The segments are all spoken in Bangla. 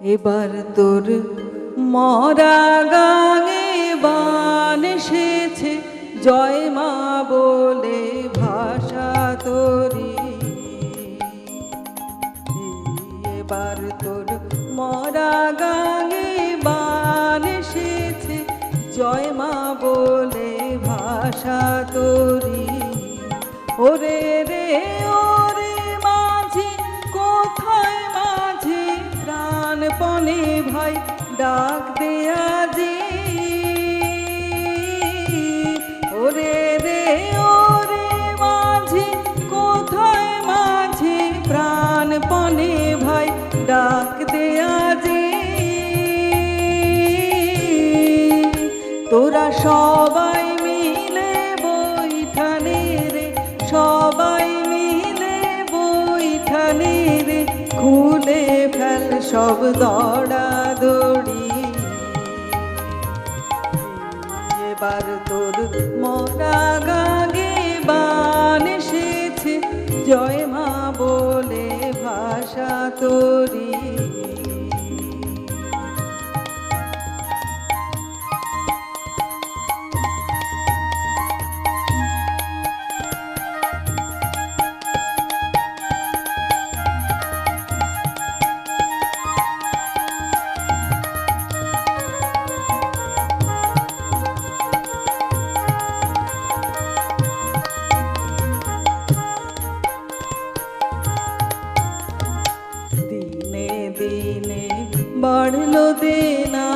এবার তোর মরা গাঙে বান এসেছে, জয় মা বলে ভাষা তোরি। এবার তোর মরা গাঙে বান এসেছে, জয় মা বলে ভাষা তোরি। ওরে রে প্রাণপণে ভাই ডাক দেয়া যে। ওরে রে, ওরে মাঝি, কোথায় মাঝি প্রাণপণে ভাই ডাক দেয়া যে। তোরা সবাই মিলে বইঠানে রে, সবাই মিলে বইঠানে রে খুলে ফেল সব দড়া দড়ি। এবার তোর মরা গাগে বান এসেছে, জয় মা বলে ভাষা তোরি। বাড়লো দেনা।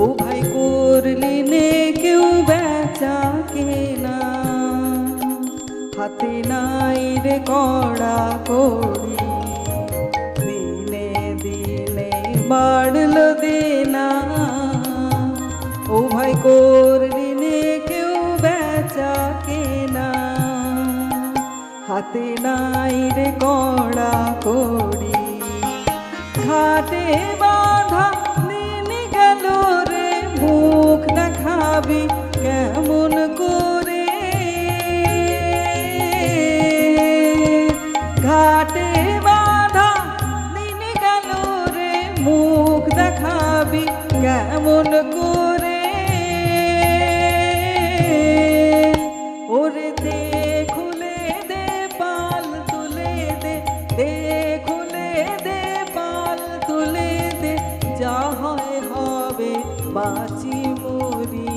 ও ভাই করলি নে কেউ বেচা কেনা। হাতে নাই রে কড়া করি দিনে দিনে বাড়লো দেনা। ও ভাই করলি নে কেউ বেচা কেনা। হাতে নাই রে কড়া করি ঘাটে বাধা দিন গেল রে, মুখ দেখাবি কেমন করে? ঘাটে বাধা দিন গেল রে, মুখ দেখাবি কেমন করে? বাঁচি মরি।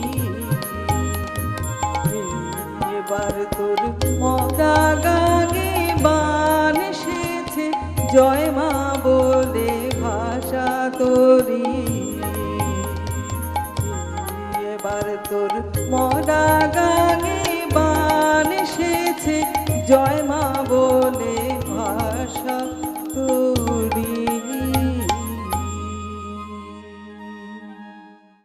এবার তোর মগা গাগে বান এসেছে জয় মা বলে ভাষা তোরি।